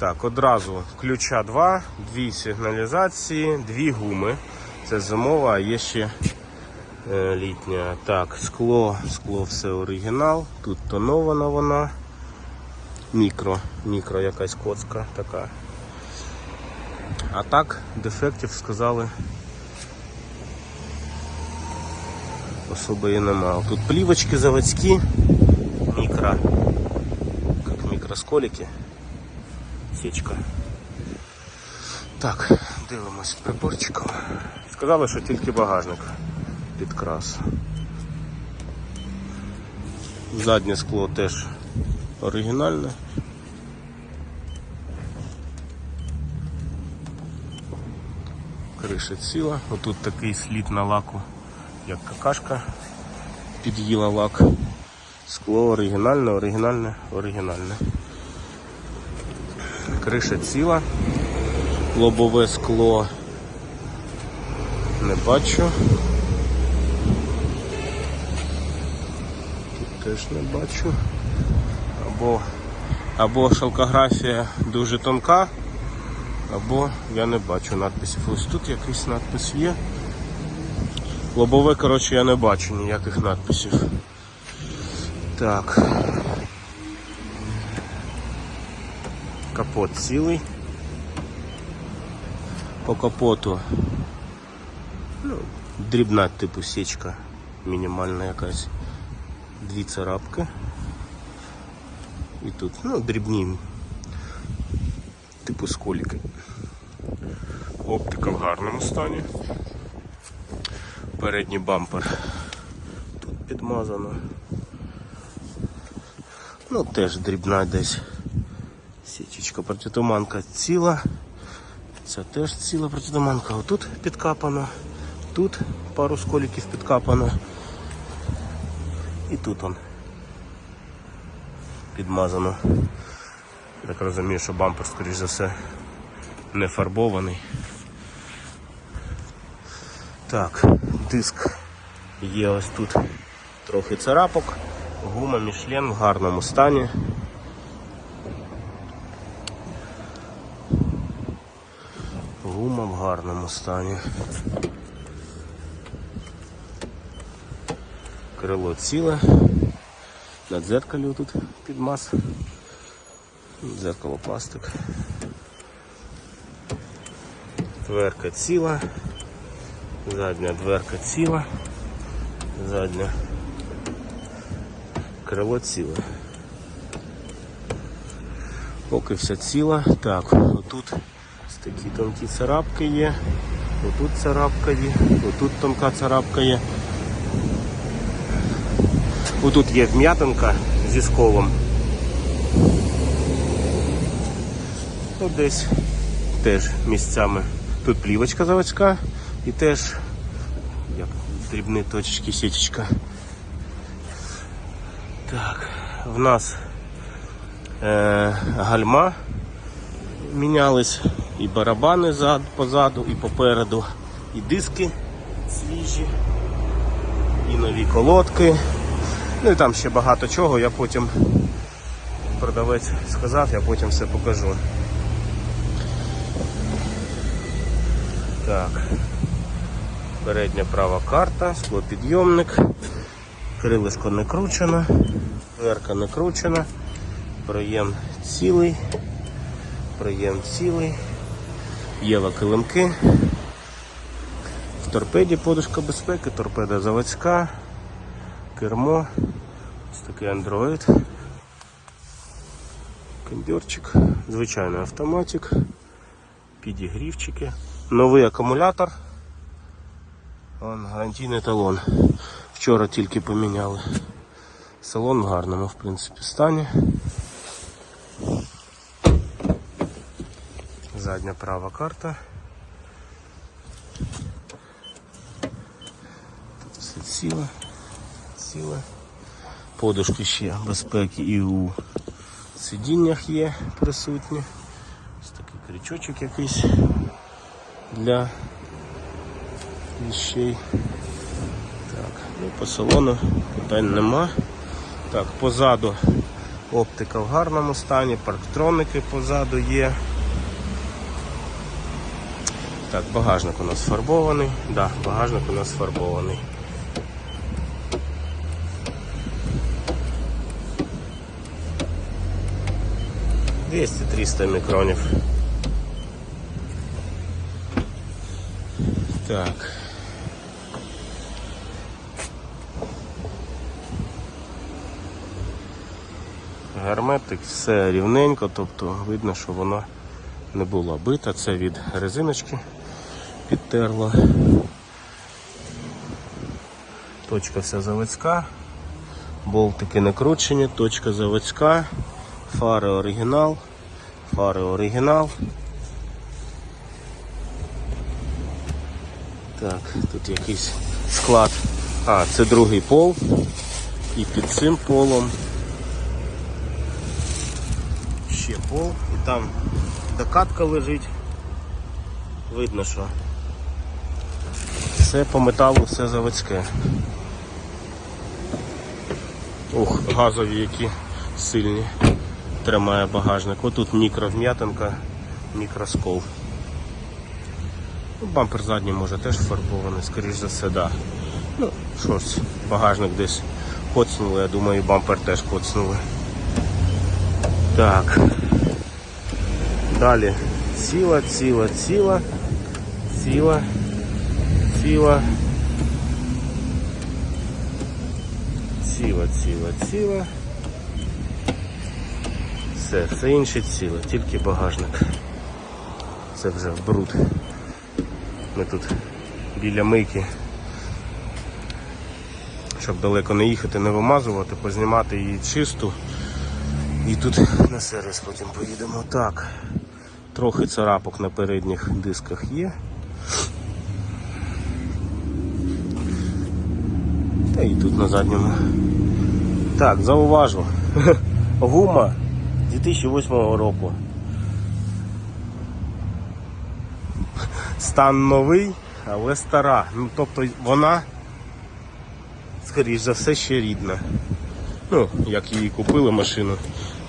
Так, одразу ключа два, дві сигналізації, дві гуми. Це зимова, а є ще е, літня. Так, скло, скло все оригінал. Тут тонована вона. Мікро, мікро якась коцка така. А так, дефектів сказали. Особо і нема. Тут плівочки заводські, мікро, як мікросколики. Січка. Так, дивимось приборчиком. Сказали, що тільки багажник підкрас. Заднє скло теж оригінальне. Криша ціла. Отут такий слід на лаку, як какашка під'їла лак. Скло оригінальне, оригінальне, оригінальне. Криша ціла. Лобове скло не бачу. Тут теж не бачу. Або, або шалкографія дуже тонка, або я не бачу надписів. Ось тут якийсь надпис є. Лобове, коротше, я не бачу ніяких надписів. Так. Капот цілий. По капоту ну, дрібна типу січка, мінімальна якась. Дві царапки. І тут, ну, дрібні, типу сколіки. Оптика в гарному стані. Передній бампер тут підмазано. Ну, теж дрібна десь січечка, протитуманка ціла. Це теж ціла протитуманка. Отут підкапано, тут пару сколіків підкапано. І тут он підмазано. Так розумію, що бампер, скоріш за все, не фарбований. Так, диск є ось тут трохи царапок, гума Мішлен в гарному стані. Гума в гарному стані. Крило ціле. На дзеркалі тут підмаз. Дзеркало пластик. Дверка ціла. Задня дверка ціла. Задня. Крило ціле. Поки все ціла. Так, отут такі тонкі царапки є. Отут царапка є, отут тонка царапка є. Отут є вм'ятинка зі сколом. От десь теж місцями. Тут плівочка заводська і теж як дрібні точечки сіточка. Так, в нас е, гальма мінялись, і барабани зад, позаду, і попереду, і диски свіжі, і нові колодки. Ну і там ще багато чого, я потім продавець сказав, я потім все покажу. Так. Передня права карта, склопідйомник, крилишко не кручено, дверка не кручена, проєм цілий, проєм цілий, єва килимки. В торпеді подушка безпеки, торпеда заводська, кермо, ось такий андроїд, кондьорчик, звичайний автоматик, підігрівчики, новий акумулятор. Вон, гарантійний талон. Вчора тільки поміняли. Салон в гарному, в принципі, стані. Задня права карта. Тут все ціле, ціле. Подушки ще безпеки і у сидіннях є присутні. Ось такий крючочок якийсь для вещей. Так, ну по салону питань нема. Так, позаду Оптика в гарному стані, парктроники позаду є. Так, багажник у нас фарбований. Да, багажник у нас фарбований. Двісті 300 мікронів. Так. Герметик, все рівненько, тобто видно, що вона не була бита. Це від резиночки підтерла. Точка вся заводська, болтики не кручені, точка заводська, фари оригінал, фари оригінал. Так, тут якийсь склад. А, це другий пол. І під цим полом ще пол. І там докатка лежить. Видно, що все по металу, все заводське. Ух, газові які сильні. Тримає багажник. Отут мікровм'ятинка, мікроскол. Ну, Бампер задній може теж фарбований, скоріш за все, да. Ну, щось, багажник десь коцнули, я думаю, і бампер теж коцнули. Так. Далі ціла, ціла, ціла, ціла, ціла. Ціла, ціла, ціла. Все, все інше ціле, тільки багажник. Це вже бруд. Ми тут біля мийки. Щоб далеко не їхати, не вимазувати, познімати її чисту. І тут на сервіс потім поїдемо. Так. Трохи царапок на передніх дисках є. І тут на задньому. Так, зауважу. Гума 2008 року. Стан новий, але стара. Ну, тобто вона, скоріш за все, ще рідна. Ну, як її купили машину,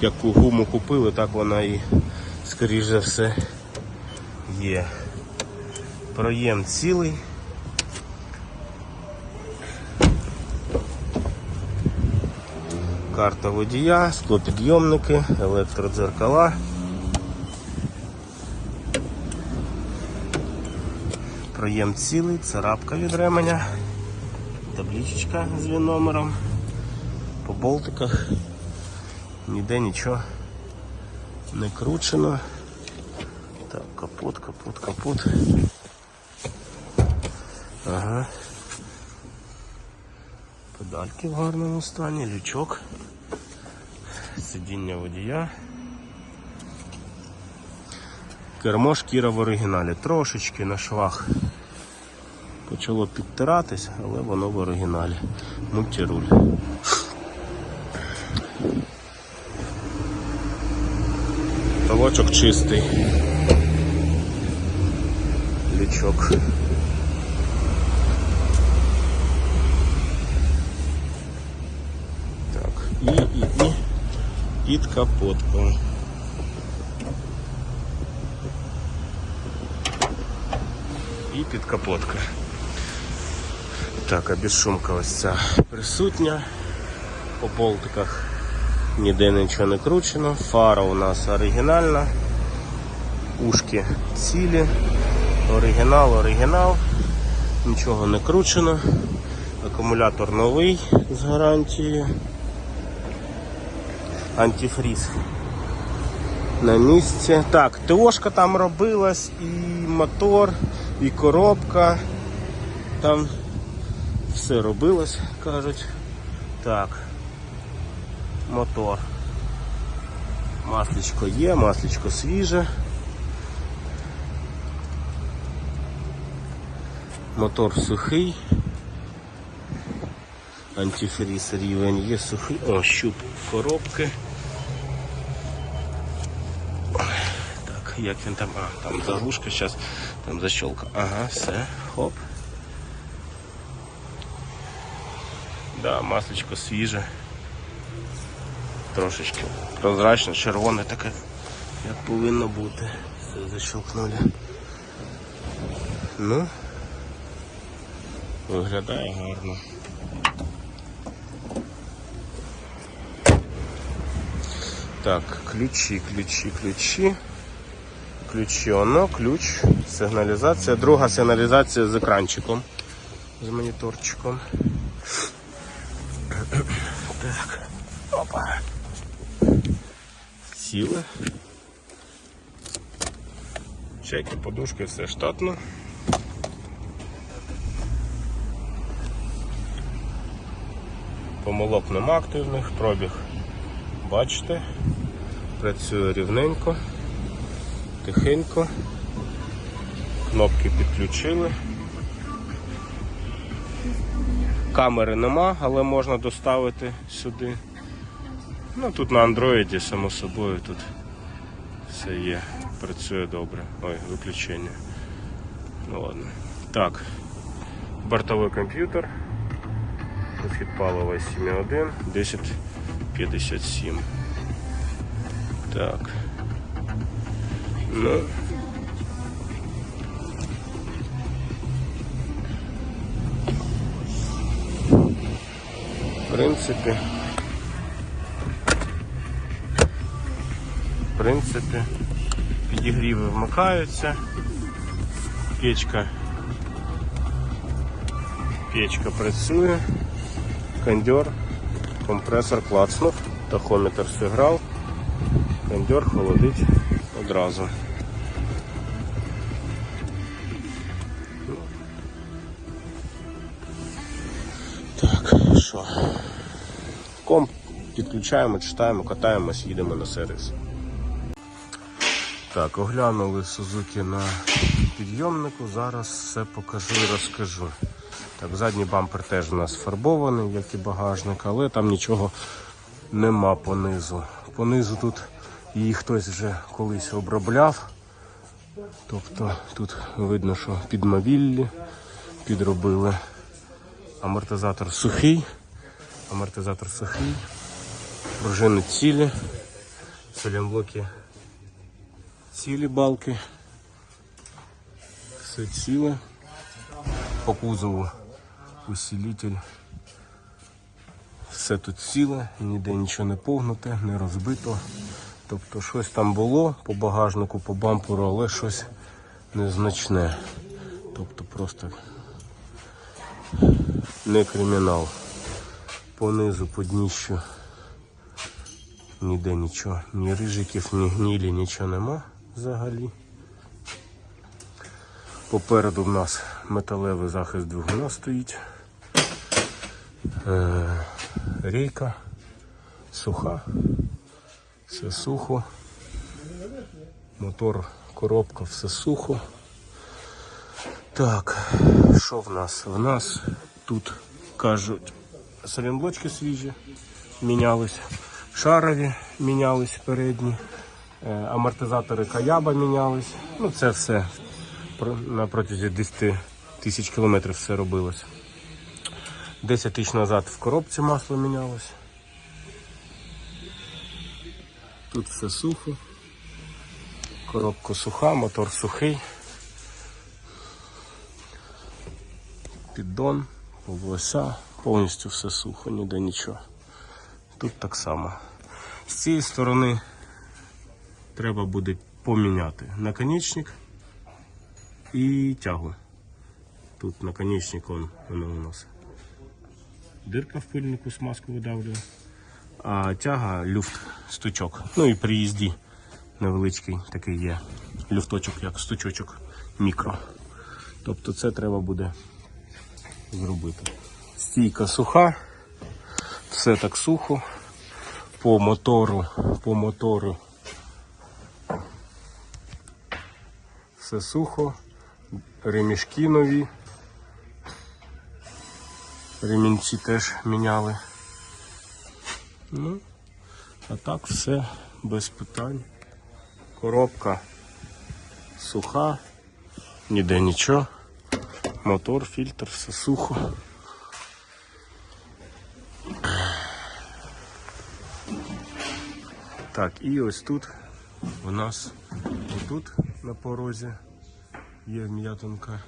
яку гуму купили, так вона і, скоріш за все, є. Проєм цілий. Карта водія, склопідйомники, електродзеркала. Проєм цілий, царапка від ременя, табличечка з він номером. По болтиках ніде нічого не кручено. Так, капот, капот, капот. Ага. Педальки в гарному стані, лючок, сидіння водія. Кермо шкіра в оригіналі. Трошечки на швах почало підтиратись, але воно в оригіналі. Мультируль. Толочок чистий. Лючок. Так, і, і, і під капоткою. І під капотка. Так, а безшумка ось ця присутня. По болтиках ніде нічого не кручено. Фара у нас оригінальна. Ушки цілі. Оригінал, оригінал. Нічого не кручено. Акумулятор новий з гарантією. Антифріз на місці. Так, ТОшка там робилась, і мотор, і коробка. Там все робилось, кажуть. Так. Мотор. Масличко є, масличко свіже. Мотор сухий. Антифріз рівень є сухий. О, щуп коробки. Як він там, а, там заглушка, зараз там защелка. Ага, все, хоп. Да, масличко свіже. трошечки прозрачне, червоне таке, як повинно бути. Все защелкнули. Ну, виглядає гарно. Так, ключі, ключі, ключі. Ключі оно, ключ, сигналізація. Друга сигналізація з екранчиком, з моніторчиком. Так. Опа. Сіли. Чеки, подушки, все штатно. Помилок нема активних, пробіг. Бачите, працює рівненько, тихенько. Кнопки підключили. Камери нема, але можна доставити сюди. Ну тут на андроїді, само собою, тут все є, працює добре. Ой, виключення. Ну ладно. Так. Бортовий комп'ютер. Розхід палива 7.1, 1057. Так. В принципі. В принципі, підігріви вмикаються. Печка. Печка працює. Кондьор, компресор клацнув, тахометр зіграв, кондьор холодить одразу. Так, що? Комп підключаємо, читаємо, катаємось, їдемо на сервіс. Так, оглянули Сузуки на підйомнику. Зараз все покажу і розкажу. Так, задній бампер теж у нас фарбований, як і багажник, але там нічого нема понизу. Понизу тут її хтось вже колись обробляв. Тобто тут видно, що підмовіллі підробили. Амортизатор сухий, амортизатор сухий, пружини цілі, салімблоки цілі балки, все ціле. По кузову усилитель. Все тут ціле, ніде нічого не погнуте, не розбито. Тобто щось там було по багажнику, по бамперу, але щось незначне. Тобто просто не кримінал. Понизу, по дніщу ніде нічого, ні рижиків, ні гнілі, нічого нема взагалі. Попереду в нас металевий захист двигуна стоїть. Е, рейка суха, все сухо. Мотор, коробка, все сухо. Так, що в нас? В нас тут кажуть салінблочки свіжі, мінялись, шарові мінялись передні, е, амортизатори Каяба мінялись. Ну це все на протязі 10 тисяч кілометрів все робилось. 10 тисяч назад в коробці масло мінялось. Тут все сухо. Коробка суха, мотор сухий. Піддон, полоса, повністю все сухо, ніде нічого. Тут так само. З цієї сторони треба буде поміняти наконечник і тягу. Тут наконечник он, воно у нас. Дирка в пильнику смазку видавлює. А тяга люфт, стучок. Ну і при їзді невеличкий такий є люфточок, як стучочок мікро. Тобто це треба буде зробити. Стійка суха, все так сухо. По мотору, по мотору все сухо, ремішки нові. Ремінці теж міняли. Ну, а так все без питань. Коробка суха, ніде нічого. Мотор, фільтр, все сухо. Так, і ось тут у нас тут на порозі є вм'ятинка.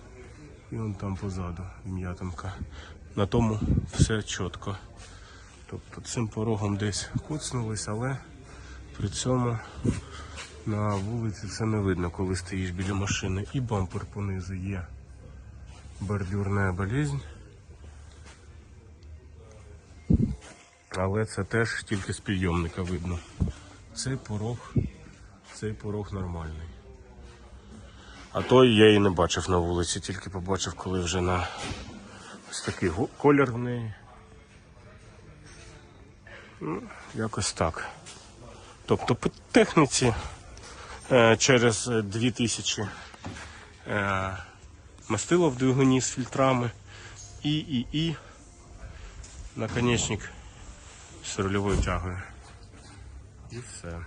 І вон там позаду вм'ятинка. На тому все чітко. Тобто цим порогом десь куцнулись, але при цьому на вулиці це не видно, коли стоїш біля машини. І бампер понизу є. Бордюрна болезнь. Але це теж тільки з підйомника видно. Цей порог, цей порог нормальний. А той я і не бачив на вулиці, тільки побачив, коли вже на ось такий колір в неї. Ну, якось так. Тобто по техніці е, через е, 2000 е, мастило в двигуні з фільтрами і, і, і наконечник з рульовою тягою. І все.